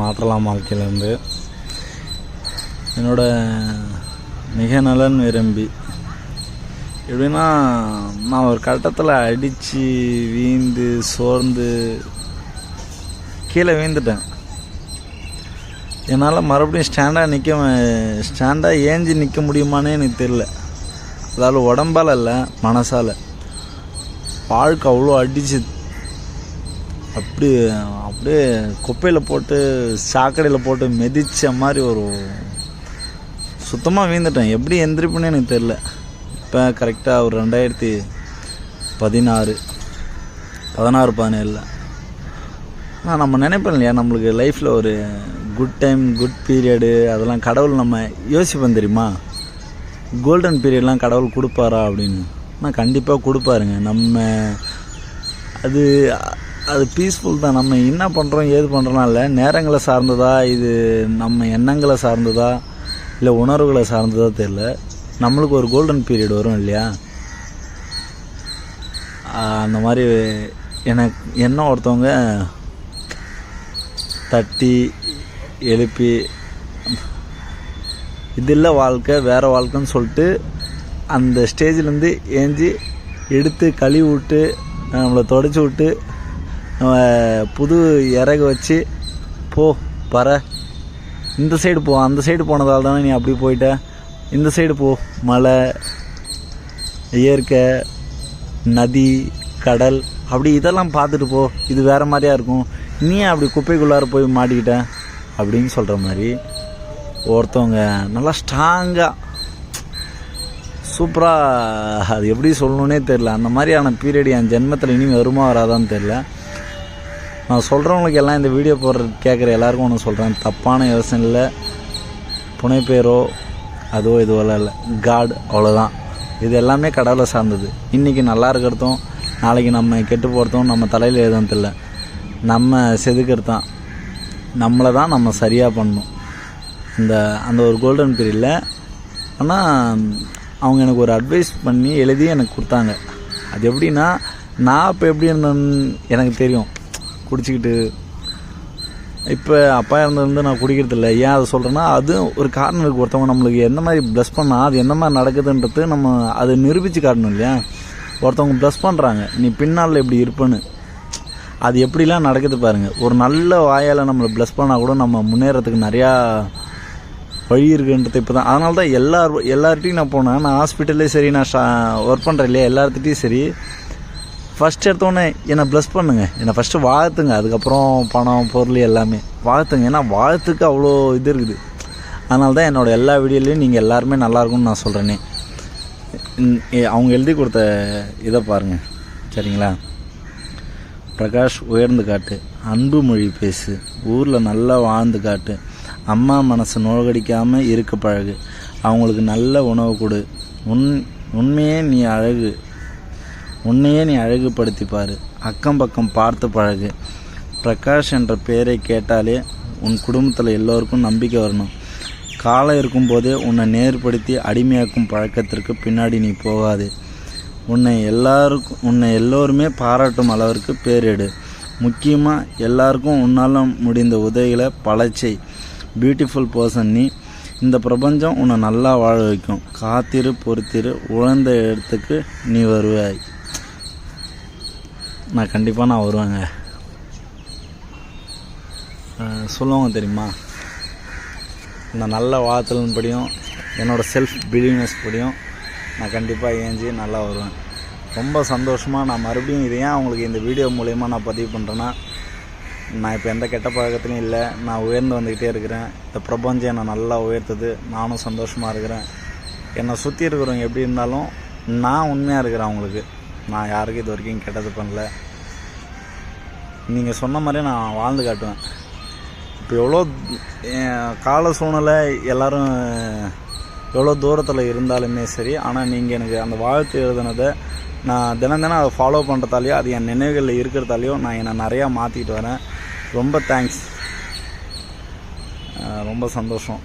மாற்றலாம் வாழ்க்கையிலேருந்து. என்னோட மிக நலன் விரும்பி. எப்படின்னா நான் ஒரு கட்டத்தில் அடித்து வீந்து சோர்ந்து கீழே வீழ்ந்துட்டேன். என்னால் மறுபடியும் ஸ்டாண்டாக நிற்க ஸ்டாண்டாக ஏஞ்சி நிற்க முடியுமானே எனக்கு தெரில அதாவது உடம்பால் இல்லை மனசால். வாழ்க்கை அவ்வளோ அடிச்சு அப்படி அப்படியே குப்பையில் போட்டு சாக்கடையில் போட்டு மெதித்த மாதிரி ஒரு சுத்தமாக வீழ்ந்துட்டேன். எப்படி எந்திரிப்புன்னு எனக்கு தெரில இப்போ கரெக்டாக ஒரு ரெண்டாயிரத்தி பதினாறு பதினாறு பதினேழில். ஆனால் நம்ம நினைப்போம் இல்லையா நம்மளுக்கு லைஃப்பில் ஒரு குட் டைம் குட் பீரியடு அதெல்லாம் கடவுள் நம்ம யோசிப்போம் தெரியுமா? கோல்டன் பீரியட்லாம் கடவுள் கொடுப்பாரா அப்படின்னு? ஆனால் கண்டிப்பாக கொடுப்பாருங்க. நம்ம அது அது பீஸ்ஃபுல் தான். நம்ம என்ன பண்ணுறோம் ஏது பண்ணுறோம்னா இல்லை நேரங்களை சார்ந்ததா இது நம்ம எண்ணங்களை சார்ந்ததா இல்லை உணர்வுகளை சார்ந்ததா தெரில நம்மளுக்கு ஒரு கோல்டன் பீரியட் வரும் இல்லையா? அந்த மாதிரி எனக்கு என்ன ஒருத்தவங்க தட்டி எழுப்பி இது இல்லை வாழ்க்கை வேறு வாழ்க்கைன்னு சொல்லிட்டு அந்த ஸ்டேஜ்லேருந்து ஏஞ்சி எடுத்து கழுவி விட்டு நம்மளை தொடச்சி விட்டு புது இறகு வச்சு போ பற. இந்த சைடு போ அந்த சைடு போனதால் தானே நீ அப்படி போயிட்ட? இந்த சைடு போ மலை இயற்கை நதி கடல் அப்படி இதெல்லாம் பார்த்துட்டு போ. இது வேறு மாதிரியா இருக்கும். நீ அப்படி குப்பைக்குள்ளார போய் மாட்டிக்கிட்ட? அப்படின்னு சொல்கிற மாதிரி ஒருத்தவங்க நல்லா ஸ்ட்ராங்காக சூப்பராக அது எப்படி சொல்லணுன்னே தெரில அந்த மாதிரியான பீரியட் என் ஜென்மத்தில் இனி வருமா வராதான்னு தெரில நான் சொல்கிறவங்களுக்கு எல்லாம் இந்த வீடியோ போடுற கேட்குற எல்லாருக்கும் ஒன்று சொல்கிறேன் தப்பான யோசனையில் இல்லை புனைப்பேரோ அதுவோ இதுவோ இல்லை. காட் அவ்வளோதான் இது எல்லாமே கடவுளை சார்ந்தது. இன்றைக்கி நல்லா இருக்கிறதும் நாளைக்கு நம்ம கெட்டு போகிறதும் நம்ம தலையில் எதுவும் இல்லை நம்ம செதுக்கிறது தான் நம்மளை தான் நம்ம சரியாக பண்ணணும். இந்த அந்த ஒரு கோல்டன் பீரியடில் ஆனால் அவங்க எனக்கு ஒரு அட்வைஸ் பண்ணி எழுதி எனக்கு கொடுத்தாங்க. அது எப்படின்னா நான் இப்போ எப்படி இருந்தேன்னு எனக்கு தெரியும். குடிச்சிக்கிட்டு இப்போ அப்பா இறந்துருந்து நான் குடிக்கிறதில்ல. ஏன் அதை சொல்கிறேன்னா அது ஒரு காரணம் இருக்குது ஒருத்தவங்க நம்மளுக்கு எந்த மாதிரி ப்ளஸ் பண்ணால் அது என்ன மாதிரி நடக்குதுன்றது நம்ம அதை நிரூபித்து காட்டணும் இல்லையா? ஒருத்தவங்க ப்ளஸ் பண்ணுறாங்க நீ பின்னால் இப்படி இருப்பேன்னு. அது எப்படிலாம் நடக்குது பாருங்கள் ஒரு நல்ல வாயால் நம்மளை ப்ளஸ் பண்ணால் கூட நம்ம முன்னேறதுக்கு நிறையா வழி இருக்குன்றது இப்போ தான் அதனால தான் எல்லார் எல்லார்ட்டையும் நான் போனேன். நான் ஹாஸ்பிட்டல்லே சரி நான் ஷா ஒர்க் பண்ணுறேன் இல்லையா? எல்லார்த்திட்டையும் சரி. ஃபஸ்ட் எடுத்தோடனே என்னை ப்ளஸ் பண்ணுங்க. என்னை ஃபஸ்ட்டு வாழ்த்துங்க. அதுக்கப்புறம் பணம் பொருள் எல்லாமே. வாழ்த்துங்க. ஏன்னா வாழ்த்துக்கு அவ்வளோ இது இருக்குது. அதனால தான் என்னோட எல்லா வீடியோலையும் நீங்கள் எல்லாருமே நல்லாயிருக்கும்னு நான் சொல்கிறேனே அவங்க எழுதி கொடுத்த இதை பாருங்கள் சரிங்களா? பிரகாஷ் உயர்ந்து காட்டு. அன்பு மொழி பேசு. ஊரில் நல்லா வாழ்ந்து காட்டு. அம்மா மனசை நோகடிக்காமல் இருக்க பழகு. அவங்களுக்கு நல்ல உணவு கொடு. உன் உண்மையே நீ அழகு. உன்னையே நீ அழகுபடுத்தி பாரு அக்கம் பக்கம் பார்த்து பழகு. பிரகாஷ் என்ற பெயரை கேட்டாலே உன் குடும்பத்தில் எல்லோருக்கும் நம்பிக்கை வரணும். காலம் இருக்கும்போதே உன்னை நேர்படுத்தி அடிமையாக்கும் பழக்கத்திற்கு பின்னாடி நீ போகாது. உன்னை எல்லாருக்கும் உன்னை எல்லோருமே பாராட்டும் அளவிற்கு பேரிடு. முக்கியமாக எல்லாருக்கும் உன்னால் முடிந்த உதவிகளை பழச்சை. பியூட்டிஃபுல் பர்சன் நீ. இந்த பிரபஞ்சம் உன்னை நல்லா வாழ வைக்கும். காத்திரு பொறுத்திரு உழந்த இடத்துக்கு நீ வருவாய். நான் கண்டிப்பாக நான் வருவேங்க. சொல்லுவாங்க தெரியுமா? இந்த நல்ல வாழ்த்தலின் படியும் என்னோடய செல்ஃப் பிலீவ்னஸ் படியும் நான் கண்டிப்பாக ஏஞ்சி நல்லா வருவேன். ரொம்ப சந்தோஷமாக நான் மறுபடியும் இது ஏன் அவங்களுக்கு இந்த வீடியோ மூலயமா நான் பதிவு பண்ணுறேன்னா நான் இப்போ எந்த கெட்ட பழக்கத்துலையும் இல்லை. நான் உயர்ந்து வந்துக்கிட்டே இருக்கிறேன். இந்த பிரபஞ்சம் என்னை நல்லா உயர்த்துது. நானும் சந்தோஷமாக இருக்கிறேன். என்னை சுற்றி இருக்கிறவங்க எப்படி இருந்தாலும் நான் உண்மையாக இருக்கிறேன் அவங்களுக்கு. நான் யாருக்கும் இது வரைக்கும் கெட்டது பண்ணல. நீங்கள் சொன்ன மாதிரியே நான் வாழ்ந்து காட்டுவேன். இப்போ எவ்வளோ கால சூழ்நிலை எல்லோரும் எவ்வளோ தூரத்தில் இருந்தாலுமே சரி ஆனால் நீங்கள் எனக்கு அந்த வாழ்த்து எழுதுனதை நான் தினம் தினம் அதை ஃபாலோ பண்ணுறதாலையோ அது என் நினைவுகளில் இருக்கிறதாலையோ நான் என்னை நிறையா மாற்றிக்கிட்டு வரேன். ரொம்ப தேங்க்ஸ் ரொம்ப சந்தோஷம்.